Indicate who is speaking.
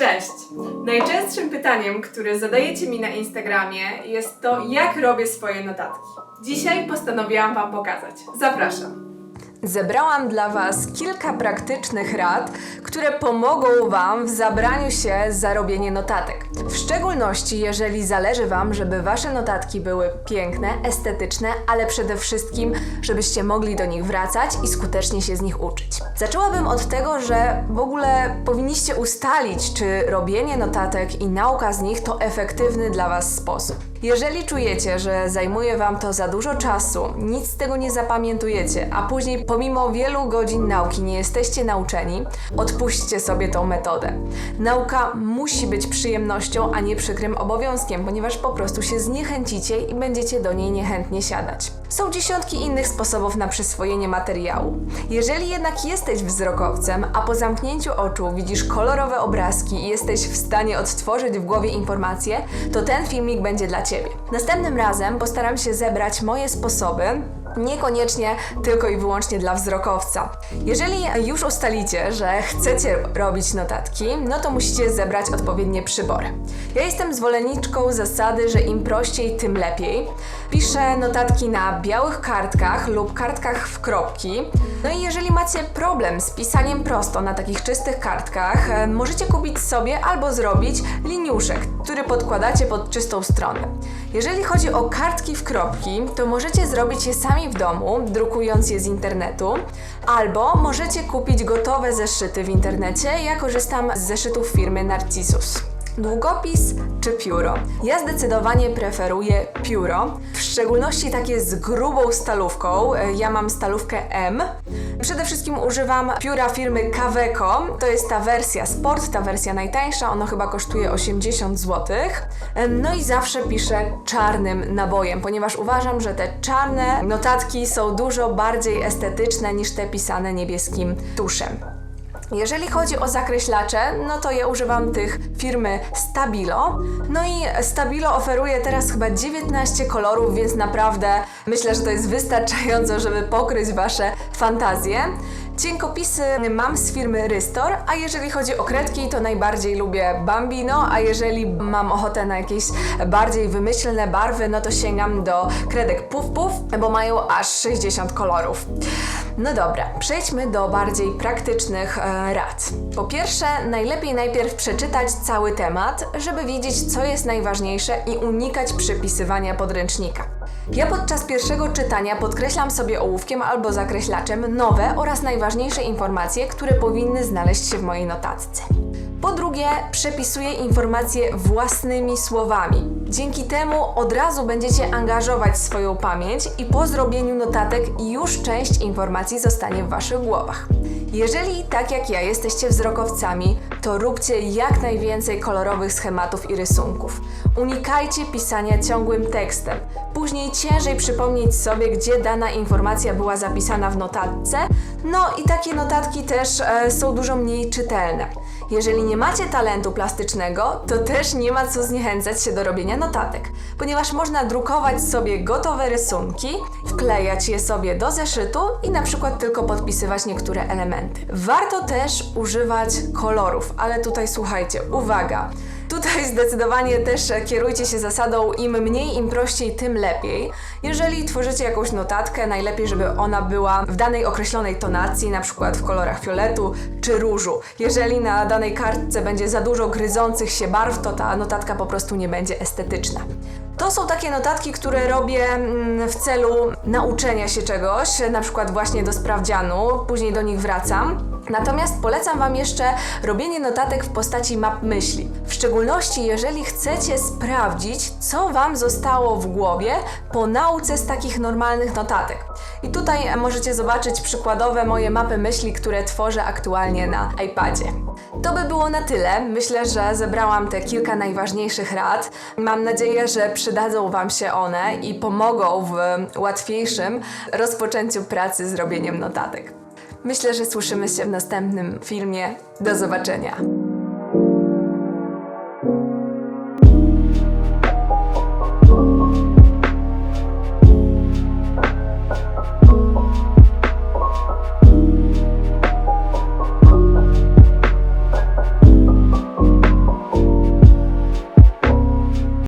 Speaker 1: Cześć! Najczęstszym pytaniem, które zadajecie mi na Instagramie jest to, jak robię swoje notatki. Dzisiaj postanowiłam Wam pokazać. Zapraszam! Zebrałam dla Was kilka praktycznych rad, które pomogą Wam w zabraniu się za robienie notatek. W szczególności, jeżeli zależy Wam, żeby Wasze notatki były piękne, estetyczne, ale przede wszystkim, żebyście mogli do nich wracać i skutecznie się z nich uczyć. Zaczęłabym od tego, że w ogóle powinniście ustalić, czy robienie notatek i nauka z nich to efektywny dla Was sposób. Jeżeli czujecie, że zajmuje Wam to za dużo czasu, nic z tego nie zapamiętujecie, a później pomimo wielu godzin nauki nie jesteście nauczeni, odpuśćcie sobie tą metodę. Nauka musi być przyjemnością, a nie przykrym obowiązkiem, ponieważ po prostu się zniechęcicie i będziecie do niej niechętnie siadać. Są dziesiątki innych sposobów na przyswojenie materiału. Jeżeli jednak jesteś wzrokowcem, a po zamknięciu oczu widzisz kolorowe obrazki i jesteś w stanie odtworzyć w głowie informacje, to ten filmik będzie dla Ciebie. Następnym razem postaram się zebrać moje sposoby, Niekoniecznie tylko i wyłącznie dla wzrokowca. Jeżeli już ustalicie, że chcecie robić notatki, no to musicie zebrać odpowiednie przybory. Ja jestem zwolenniczką zasady, że im prościej, tym lepiej. Piszę notatki na białych kartkach lub kartkach w kropki. No i jeżeli macie problem z pisaniem prosto na takich czystych kartkach, e, możecie kupić sobie albo zrobić liniuszek, który podkładacie pod czystą stronę. Jeżeli chodzi o kartki w kropki, to możecie zrobić je sami w domu, drukując je z internetu, albo możecie kupić gotowe zeszyty w internecie. Ja korzystam z zeszytów firmy Narcissus. Długopis czy pióro? Ja zdecydowanie preferuję pióro, w szczególności takie z grubą stalówką. Ja mam stalówkę M. Przede wszystkim używam pióra firmy Kaweco. To jest ta wersja sport, ta wersja najtańsza. Ono chyba kosztuje 80 zł. No i zawsze piszę czarnym nabojem, ponieważ uważam, że te czarne notatki są dużo bardziej estetyczne niż te pisane niebieskim tuszem. Jeżeli chodzi o zakreślacze, no to ja używam tych firmy Stabilo. No i Stabilo oferuje teraz chyba 19 kolorów, więc naprawdę myślę, że to jest wystarczająco, żeby pokryć Wasze fantazje. Cienkopisy mam z firmy Rystor, a jeżeli chodzi o kredki, to najbardziej lubię Bambino, a jeżeli mam ochotę na jakieś bardziej wymyślne barwy, no to sięgam do kredek Puff Puff, bo mają aż 60 kolorów. No dobra, przejdźmy do bardziej praktycznych e, rad. Po pierwsze, najlepiej najpierw przeczytać cały temat, żeby wiedzieć, co jest najważniejsze i unikać przepisywania podręcznika. Ja podczas pierwszego czytania podkreślam sobie ołówkiem albo zakreślaczem nowe oraz najważniejsze informacje, które powinny znaleźć się w mojej notatce. Po drugie, przepisuję informacje własnymi słowami. Dzięki temu od razu będziecie angażować swoją pamięć i po zrobieniu notatek już część informacji zostanie w waszych głowach. Jeżeli tak jak ja jesteście wzrokowcami, to róbcie jak najwięcej kolorowych schematów i rysunków. Unikajcie pisania ciągłym tekstem. Później ciężej przypomnieć sobie, gdzie dana informacja była zapisana w notatce. No i takie notatki też e, są dużo mniej czytelne. Jeżeli nie macie talentu plastycznego, to też nie ma co zniechęcać się do robienia notatek, ponieważ można drukować sobie gotowe rysunki, wklejać je sobie do zeszytu i na przykład tylko podpisywać niektóre elementy. Warto też używać kolorów, ale tutaj słuchajcie, uwaga! Tutaj zdecydowanie też kierujcie się zasadą im mniej, im prościej, tym lepiej. Jeżeli tworzycie jakąś notatkę, najlepiej, żeby ona była w danej określonej tonacji, na przykład w kolorach fioletu czy różu. Jeżeli na danej kartce będzie za dużo gryzących się barw, to ta notatka po prostu nie będzie estetyczna. To są takie notatki, które robię mm, w celu nauczenia się czegoś, na przykład właśnie do sprawdzianu, później do nich wracam. Natomiast polecam Wam jeszcze robienie notatek w postaci map myśli. W szczególności, jeżeli chcecie sprawdzić, co Wam zostało w głowie po nauce z takich normalnych notatek. I tutaj możecie zobaczyć przykładowe moje mapy myśli, które tworzę aktualnie na iPadzie. To by było na tyle. Myślę, że zebrałam te kilka najważniejszych rad. Mam nadzieję, że przydadzą Wam się one i pomogą w łatwiejszym rozpoczęciu pracy z robieniem notatek. Myślę, że słyszymy się w następnym filmie. Do zobaczenia.